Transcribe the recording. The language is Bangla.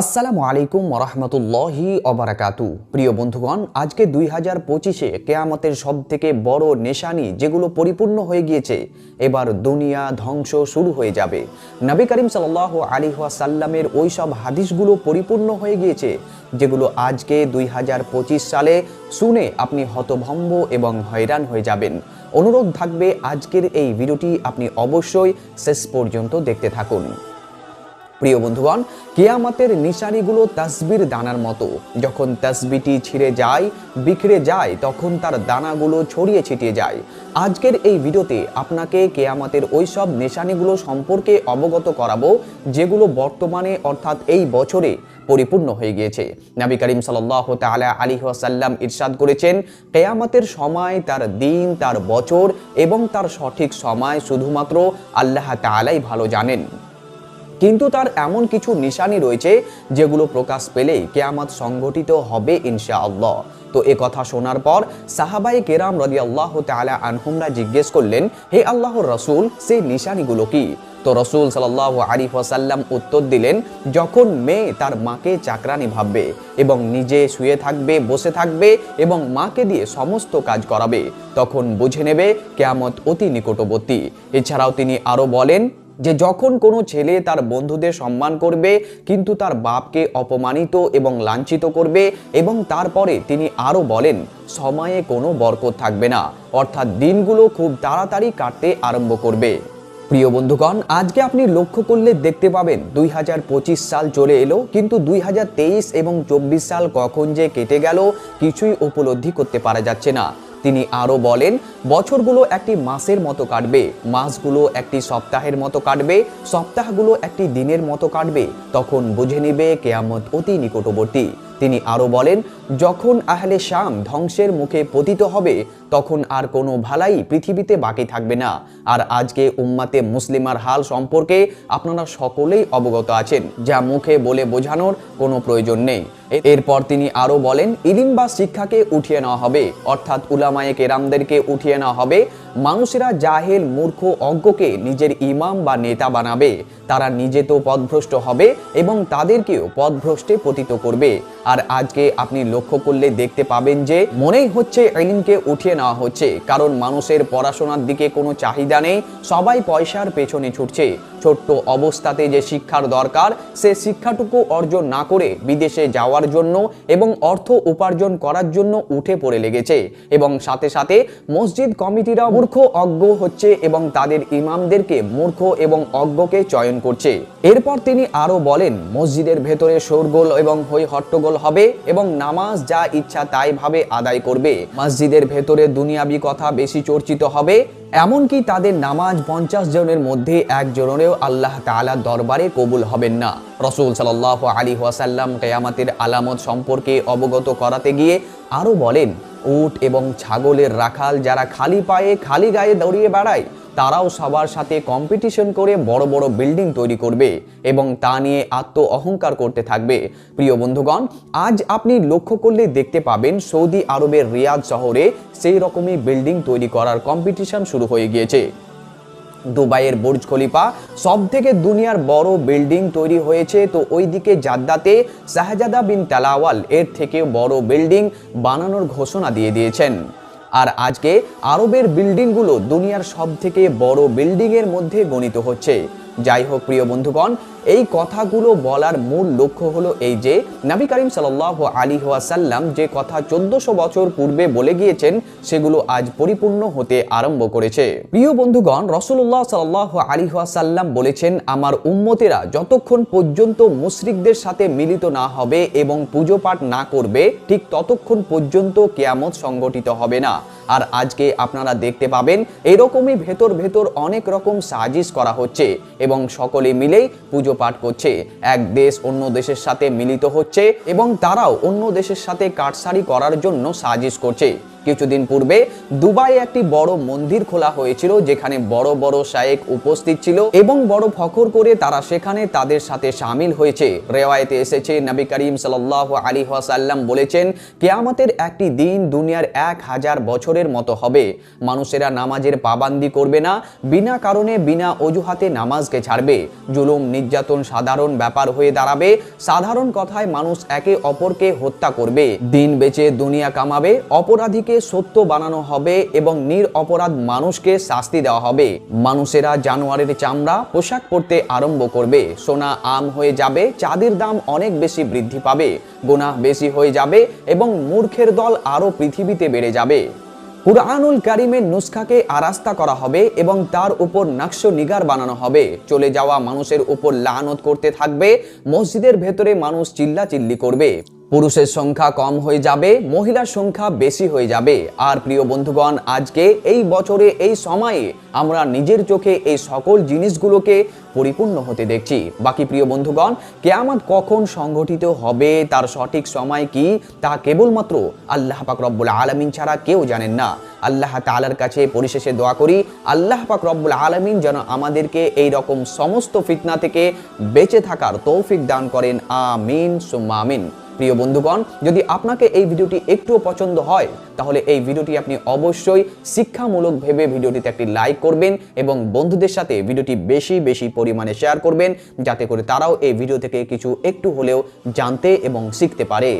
আসসালামু আলাইকুম ওরহমতুল্লাহি অবরাকাতু প্রিয় বন্ধুগণ, আজকে দুই হাজার পঁচিশে কেয়ামতের সব থেকে বড় নেশানি যেগুলো পরিপূর্ণ হয়ে গিয়েছে, এবার দুনিয়া ধ্বংস শুরু হয়ে যাবে। নবী করিম সাল আলী সাল্লামের ওই সব হাদিসগুলো পরিপূর্ণ হয়ে গিয়েছে, যেগুলো আজকে দুই হাজার পঁচিশ সালে শুনে আপনি হতভম্ব এবং হয়রান হয়ে যাবেন। অনুরোধ থাকবে, আজকের এই ভিডিওটি আপনি অবশ্যই শেষ পর্যন্ত দেখতে থাকুন। প্রিয় বন্ধুগণ, কেয়ামতের নিশানিগুলো তাসবির দানার মতো। যখন তাসবিটি ছিঁড়ে যায় বিখড়ে যায়, তখন তার দানাগুলো ছড়িয়ে ছিটিয়ে যায়। আজকের এই ভিডিওতে আপনাকে কেয়ামতের ওই সব নিশানিগুলো সম্পর্কে অবগত করাবো, যেগুলো বর্তমানে অর্থাৎ এই বছরে পরিপূর্ণ হয়ে গিয়েছে। নবী করিম সাল্লাহ তালা আলী ওয়াসাল্লাম ইরশাদ করেছেন, কেয়ামতের সময় তার দিন, তার বছর এবং তার সঠিক সময় শুধুমাত্র আল্লাহ তালাই ভালো জানেন। কিন্তু তার এমন কিছু নিশানি রয়েছে যেগুলো প্রকাশ পেলেই কেয়ামত সংগঠিত হবে ইনশাআল্লাহ। তো এ কথা শোনার পর সাহাবাই কেরাম রদি আল্লাহ তালা আনহুমরা জিজ্ঞেস করলেন, হে আল্লাহর রসুল, সেই নিশানিগুলো কি? তো রসুল সাল্লাহ আলী ওয়াসাল্লাম উত্তর দিলেন, যখন মেয়ে তার মাকে চাকরানি ভাববে এবং নিজে শুয়ে থাকবে, বসে থাকবে এবং মাকে দিয়ে সমস্ত কাজ করাবে, তখন বুঝে নেবে কেয়ামত অতি নিকটবর্তী। এছাড়াও তিনি আরও বলেন যে যখন কোনো ছেলে তার বন্ধুদের সম্মান করবে, কিন্তু তার বাপকে অপমানিত এবং লাঞ্ছিত করবে এবং তারপরে তিনি আরও বলেন, সময়ে কোনো বরকত থাকবে না। অর্থাৎ দিনগুলো খুব তাড়াতাড়ি কাটতে আরম্ভ করবে। প্রিয় বন্ধুগণ, আজকে আপনি লক্ষ্য করলে দেখতে পাবেন, দুই হাজার পঁচিশ সাল চলে এলো, কিন্তু দুই হাজার তেইশ এবং চব্বিশ সাল কখন যে কেটে গেল, কিছুই উপলব্ধি করতে পারা যাচ্ছে না। তিনি আরও বলেন, বছরগুলো একটি মাসের মতো কাটবে, মাসগুলো একটি সপ্তাহের মতো কাটবে, সপ্তাহগুলো একটি দিনের মতো কাটবে, তখন বুঝে নিবে কেয়ামত অতি নিকটবর্তী। তিনি আরও বলেন, যখন আহলে শাম ধ্বংসের মুখে পতিত হবে তখন আর কোনো ভালাই পৃথিবীতে বাকি থাকবে না। আর আজকে উম্মাতে মুসলিমার হাল সম্পর্কে আপনারা সকলেই অবগত আছেন, যা মুখে বলে বোঝানোর কোনো প্রয়োজন নেই। এরপর তিনি আরও বলেন, ইলিম বা শিক্ষাকে উঠিয়ে নেওয়া হবে, অর্থাৎ উলামায়ে কেরামদেরকে উঠিয়ে নেওয়া হবে। মানুষেরা জাহেল, মূর্খ, অজ্ঞকে নিজের ইমাম বা নেতা বানাবে। তারা নিজে তো পদভ্রষ্ট হবে এবং তাদেরকেও পথভ্রষ্টে পতিত করবে। আর আজকে আপনি লক্ষ্য করলে দেখতে পাবেন যে, মনেই হচ্ছে এলিমকে উঠিয়ে নেওয়া হচ্ছে, কারণ মানুষের পড়াশোনার দিকে কোনো চাহিদা নেই, সবাই পয়সার পেছনে ছুটছে। ছোট্ট অবস্থাতে যে শিক্ষার দরকার, সে শিক্ষাটুকু অর্জন না করে বিদেশে যাওয়ার জন্য এবং অর্থ উপার্জন করার জন্য উঠে পড়ে লেগেছে। এবং সাথে সাথে মসজিদ কমিটিরা মূর্খ, অজ্ঞ হচ্ছে এবং তাদের ইমামদেরকে মূর্খ এবং অজ্ঞকে চয়ন করছে। এরপর তিনি আরও বলেন, মসজিদের ভেতরে শোরগোল এবং হই হট্টগোল হবে এবং নামাজ যা ইচ্ছা তাই ভাবে আদায় করবে। মসজিদের ভেতরে দুনিয়াবি কথা বেশি চর্চিত হবে। এমনকি তাদের নামাজ পঞ্চাশ জনের মধ্যে একজনেরও আল্লাহ তালা দরবারে কবুল হবেন না। রসুল সাল্লাহ আলী ওয়াসাল্লাম কেয়ামাতের আলামত সম্পর্কে অবগত করাতে গিয়ে আরও বলেন, উট এবং ছাগলের রাখাল যারা খালি পায়ে, খালি গায়ে দৌড়িয়ে বেড়ায়, তারাও সবার সাথে কম্পিটিশন করে বড় বড় বিল্ডিং তৈরি করবে এবং তা নিয়ে আত্ম অহংকার করতে থাকবে। প্রিয় বন্ধুগণ, আজ আপনি লক্ষ্য করলে দেখতে পাবেন সৌদি আরবের রিয়াদ শহরে সেই রকমই বিল্ডিং তৈরি করার কম্পিটিশন শুরু হয়ে গিয়েছে। দুবাইয়ের বুর্জ খলিফা সব থেকে দুনিয়ার বড় বিল্ডিং তৈরি হয়েছে। তো ওইদিকে জাদ্দাতে শাহজাদা বিন তালাওয়াল এর থেকে বড় বিল্ডিং বানানোর ঘোষণা দিয়ে দিয়েছেন। আর আজকে আরবের বিল্ডিংগুলো দুনিয়ার সব থেকে বড় বিল্ডিংয়ের মধ্যে গণিত হচ্ছে। যাই হোক, প্রিয় বন্ধুগণ, এই কথাগুলো বলার মূল লক্ষ্য হলো এই যে নবী করিম সাল আলী ওয়াসাল্লাম যে কথা চোদ্দশো বছর পূর্বে বলে গিয়েছেন, সেগুলো আজ পরিপূর্ণ হতে আরম্ভ করেছে। প্রিয় বন্ধুগণ রসুল্লাহ সাল আলী ওয়াসাল্লাম বলেছেন, আমার উম্মতেরা যতক্ষণ পর্যন্ত মুশরিকদের সাথে মিলিত না হবে এবং পুজো পাঠ না করবে, ঠিক ততক্ষণ পর্যন্ত কেয়ামত সংগঠিত হবে না। আর আজকে আপনারা দেখতে পাবেন এরকমই ভেতর ভেতর অনেক রকম সাজিশ করা হচ্ছে এবং সকলে মিলেই পুজো পাঠ করছে। এক দেশ অন্য দেশের সাথে মিলিত হচ্ছে এবং তারাও অন্য দেশের সাথে কাটসারি করার জন্য সাজিশ করছে। কিছুদিন পূর্বে দুবাইয়ে একটি বড় মন্দির খোলা হয়েছিল, যেখানে বড় বড় শায়েক উপস্থিত ছিল এবং বড় ফখর করে তারা সেখানে তাদের সাথে সামিল হয়েছে। রেওয়ায়তে এসেছে নবী করিম সাল্লাহ আলী ওয়াসাল্লাম বলেছেন, কেয়ামতের একটি দিন দুনিয়ার এক হাজার বছরের মতো হবে। মানুষেরা নামাজের পাবান্দি করবে না, বিনা কারণে বিনা অজুহাতে নামাজকে ছাড়বে। জুলুম, নির্যাতন সাধারণ ব্যাপার হয়ে দাঁড়াবে। সাধারণ কথায় মানুষ একে অপরকে হত্যা করবে। দিন বেচে দুনিয়া কামাবে, অপরাধীকে সত্য বানানো হবে এবং নির অপরাধ মানুষকে শাস্তি দেওয়া হবে। মানুষেরা জানোয়ারের চামড়া পোশাক পরতে আরম্ভ করবে। সোনা আম হয়ে যাবে, চাঁদের দাম অনেক বেশি বৃদ্ধি পাবে, গুনাহ বেশি হয়ে যাবে এবং মূর্খের দল আরও পৃথিবীতে বেড়ে যাবে। কুরআনুল কারিমের নুসখাকে আরাস্তা করা হবে এবং তার উপর নাকশ নিগার বানানো হবে। চলে যাওয়া মানুষের উপর লানত করতে থাকবে, মসজিদের ভেতরে মানুষ চিল্লা চিল্লি করবে। পুরুষের সংখ্যা কম হয়ে যাবে, মহিলার সংখ্যা বেশি হয়ে যাবে। আর প্রিয় বন্ধুগণ, আজকে এই বছরে, এই সময়ে আমরা নিজের চোখে এই সকল জিনিসগুলোকে পরিপূর্ণ হতে দেখছি। বাকি প্রিয় বন্ধুগণ, কেয়ামত কখন সংগঠিত হবে, তার সঠিক সময় কি, তা কেবলমাত্র আল্লাহ পাক রব্বুল আলমিন ছাড়া কেউ জানেন না। আল্লাহ তালার কাছে পরিশেষে দোয়া করি, আল্লাহ পাক রব্বুল আলমিন যেন আমাদেরকে এই রকম সমস্ত ফিতনা থেকে বেঁচে থাকার তৌফিক দান করেন। আমিন, সুম্মা আমিন। প্রিয় বন্ধুগণ, যদি আপনাকে এই ভিডিওটি একটুও পছন্দ হয়, তাহলে এই ভিডিওটি আপনি অবশ্যই শিক্ষামূলক ভেবে ভিডিওটিতে একটি লাইক করবেন এবং বন্ধুদের সাথে ভিডিওটি বেশি বেশি পরিমাণে শেয়ার করবেন, যাতে করে তারাও এই ভিডিও থেকে কিছু একটু হলেও জানতে এবং শিখতে পারে।